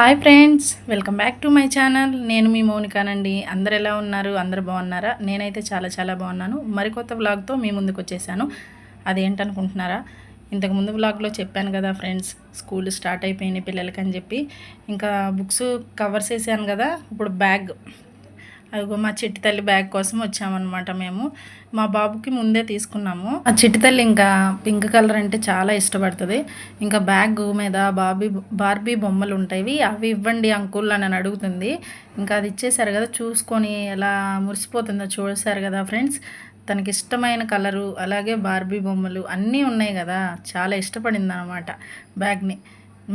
Hi friends welcome back to my channel. నేను మీ మౌనికానండి. అందరు ఎలా ఉన్నారు? అందరు బాగున్నారా? నేనైతే చాలా చాలా బాగున్నాను. మరికొత్త వ్లాగ్తో మీ ముందుకు వచ్చేసాను. అదేంటనుకుంటున్నారా? ఇంతకు ముందు వ్లాగ్లో చెప్పాను కదా ఫ్రెండ్స్ స్కూల్ స్టార్ట్ అయిపోయినాయి పిల్లలకి అని చెప్పి. ఇంకా బుక్స్ కవర్స్ వేసాను కదా ఇప్పుడు బ్యాగ్. అదిగో మా చిట్టి తల్లి బ్యాగ్ కోసం వచ్చామన్నమాట మేము. మా బాబుకి ముందే తీసుకున్నాము. ఆ చిట్టి తల్లి ఇంకా పింక్ కలర్ అంటే చాలా ఇష్టపడుతుంది. ఇంకా బ్యాగ్ మీద బాబీ బార్బీ బొమ్మలు ఉంటాయి. అవి ఇవ్వండి అంకుల్ అని అడుగుతుంది. ఇంకా అది ఇచ్చేసారు కదా చూసుకొని ఎలా మురిసిపోతుందో చూసారు కదా ఫ్రెండ్స్. తనకి ఇష్టమైన కలరు అలాగే బార్బీ బొమ్మలు అన్నీ ఉన్నాయి కదా. చాలా ఇష్టపడింది అనమాట బ్యాగ్ని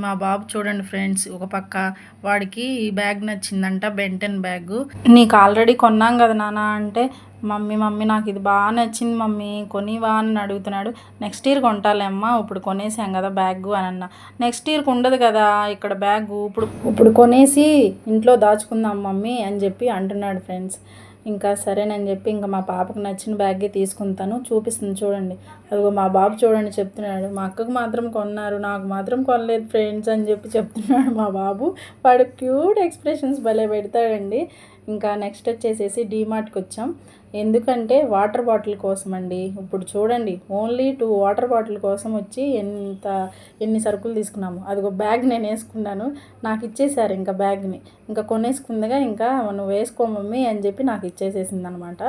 మా బాబు చూడండి ఫ్రెండ్స్ ఒక పక్క వాడికి ఈ బ్యాగ్ నచ్చిందంట బెంటన్ బ్యాగ్. నీకు ఆల్రెడీ కొన్నాం కదా నాన్న అంటే మమ్మీ మమ్మీ నాకు ఇది బాగా నచ్చింది మమ్మీ కొనివా అని అడుగుతున్నాడు. నెక్స్ట్ ఇయర్ కొంటాలేమ్మా ఇప్పుడు కొనేసాం కదా బ్యాగ్ అని అన్న. నెక్స్ట్ ఇయర్కి ఉండదు కదా ఇక్కడ బ్యాగ్ ఇప్పుడు ఇప్పుడు కొనేసి ఇంట్లో దాచుకుందాం మమ్మీ అని చెప్పి అంటున్నాడు ఫ్రెండ్స్. ఇంకా సరేనని చెప్పి ఇంకా మా పాపకు నచ్చిన బ్యాగే తీసుకుంటాను చూపిస్తుంది చూడండి. అదిగో మా బాబు చూడండి చెప్తున్నాడు. మా అక్కకు మాత్రం కొన్నారు నాకు మాత్రం కొనలేదు ఫ్రెండ్స్ అని చెప్పి చెప్తున్నాడు మా బాబు. వాడు క్యూట్ ఎక్స్ప్రెషన్స్ భలే పెడతాడండి. ఇంకా నెక్స్ట్ వచ్చేసేసి డీమార్ట్కి వచ్చాం. ఎందుకంటే వాటర్ బాటిల్ కోసం అండి ఇప్పుడు చూడండి ఓన్లీ టూ వాటర్ బాటిల్ కోసం వచ్చి ఎంత ఎన్ని సరుకులు తీసుకున్నాము. అదిగో బ్యాగ్ నేను వేసుకున్నాను. నాకు ఇచ్చేసారు ఇంకా బ్యాగ్ని ఇంకా కొనేసుకుందిగా ఇంకా నువ్వు వేసుకో మమ్మీ అని చెప్పి నాకు ఇచ్చేసేసింది అనమాట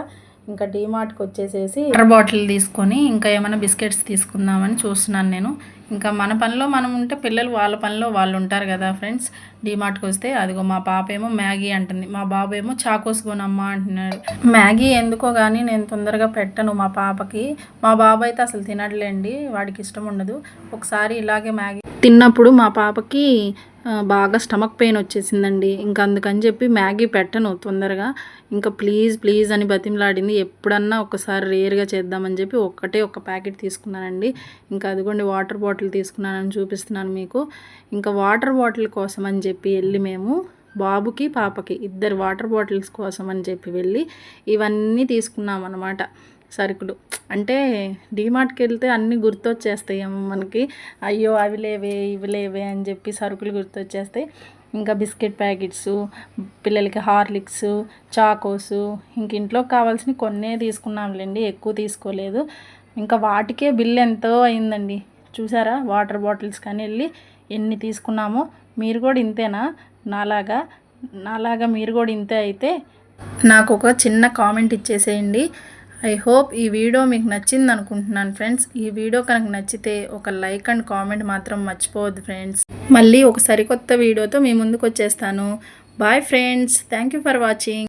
ఇంకా డీమార్ట్కి వచ్చేసేసి వాటర్ బాటిల్ తీసుకొని ఇంకా ఏమైనా బిస్కెట్స్ తీసుకుందామని చూస్తున్నాను నేను. ఇంకా మన పనిలో మనం ఉంటే పిల్లలు వాళ్ళ పనిలో వాళ్ళు ఉంటారు కదా ఫ్రెండ్స్. డీమార్ట్కి వస్తే అదిగో మా పాప ఏమో మ్యాగీ అంటుంది. మా బాబు ఏమో చాకోస్ కొనమ్మా అంటున్నాడు. మ్యాగీ ఎందుకో కానీ నేను తొందరగా పెట్టను మా పాపకి. మా బాబు అయితే అసలు తినట్లేండి వాడికి ఇష్టం ఉండదు. ఒకసారి ఇలాగే మ్యాగీ తిన్నప్పుడు మా పాపకి బాగా స్టమక్ పెయిన్ వచ్చేసిందండి. ఇంకా అందుకని చెప్పి మ్యాగీ పెట్టను తొందరగా. ఇంకా ప్లీజ్ ప్లీజ్ అని బతిమలాడింది. ఎప్పుడన్నా ఒకసారి రేర్గా చేద్దామని చెప్పి ఒక్కటే ఒక ప్యాకెట్ తీసుకున్నానండి. ఇంకా అదిగోండి వాటర్ బాటిల్ తీసుకున్నానని చూపిస్తున్నాను మీకు. ఇంకా వాటర్ బాటిల్ కోసం అని చెప్పి వెళ్ళి మేము బాబుకి పాపకి ఇద్దరు వాటర్ బాటిల్స్ కోసం అని చెప్పి వెళ్ళి ఇవన్నీ తీసుకున్నాం అన్నమాట సరుకులు. అంటే డీమార్ట్కి వెళ్తే అన్నీ గుర్తొచ్చేస్తాయేమో మనకి. అయ్యో అవి లేవే ఇవి లేవే అని చెప్పి సరుకులు గుర్తొచ్చేస్తాయి. ఇంకా బిస్కెట్ ప్యాకెట్స్ పిల్లలకి హార్లిక్స్ చాకోస్ ఇంక ఇంట్లో కావాల్సిన కొన్నే తీసుకున్నాంలేండి ఎక్కువ తీసుకోలేదు. ఇంకా వాటికే బిల్ ఎంతో అయిందండి. చూసారా? వాటర్ బాటిల్స్ కానీ వెళ్ళి ఎన్ని తీసుకున్నామో మీరు కూడా ఇంతేనా? నాలాగా నాలాగా మీరు కూడా ఇంతే అయితే నాకు ఒక చిన్న కామెంట్ ఇచ్చేసేయండి. ఐ హోప్ ఈ వీడియో మీకు నచ్చింది అనుకుంటున్నాను ఫ్రెండ్స్. ఈ వీడియో కనుక నచ్చితే ఒక లైక్ అండ్ కామెంట్ మాత్రం మర్చిపోవద్దు ఫ్రెండ్స్. మళ్ళీ ఒక సరికొత్త వీడియోతో మీ ముందుకు వచ్చేస్తాను. Bye friends thank you for watching